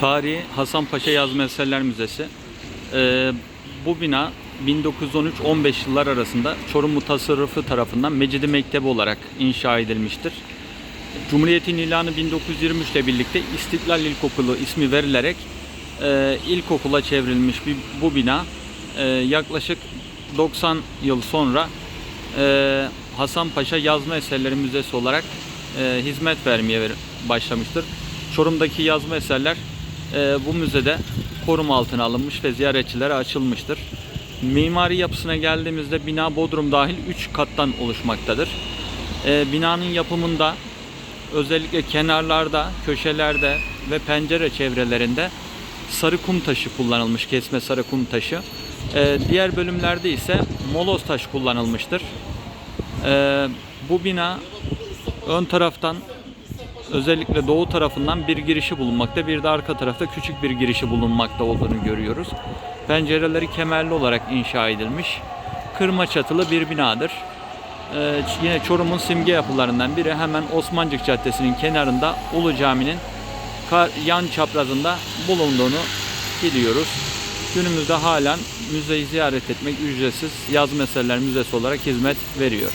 Tarihi Hasanpaşa Yazma Eserler Müzesi. Ee, bu bina 1913-15 yıllar arasında Çorum Mutasarrıfı tarafından Mecidi Mektebi olarak inşa edilmiştir. Cumhuriyet'in ilanı 1923 ile birlikte İstiklal İlkokulu ismi verilerek e, ilkokula çevrilmiş bir, bu bina e, yaklaşık 90 yıl sonra e, Hasanpaşa Yazma Eserleri Müzesi olarak e, hizmet vermeye ver- başlamıştır. Çorum'daki yazma eserler bu müzede koruma altına alınmış ve ziyaretçilere açılmıştır. Mimari yapısına geldiğimizde bina bodrum dahil 3 kattan oluşmaktadır. E, binanın yapımında özellikle kenarlarda, köşelerde ve pencere çevrelerinde sarı kum taşı kullanılmış, kesme sarı kum taşı. Ee, diğer bölümlerde ise moloz taş kullanılmıştır. Ee, bu bina ön taraftan özellikle doğu tarafından bir girişi bulunmakta, bir de arka tarafta küçük bir girişi bulunmakta olduğunu görüyoruz. Pencereleri kemerli olarak inşa edilmiş. Kırma çatılı bir binadır. Ee, yine Çorum'un simge yapılarından biri hemen Osmancık Caddesi'nin kenarında Ulu Cami'nin yan çaprazında bulunduğunu biliyoruz. Günümüzde halen müzeyi ziyaret etmek ücretsiz yazma eserler müzesi olarak hizmet veriyor.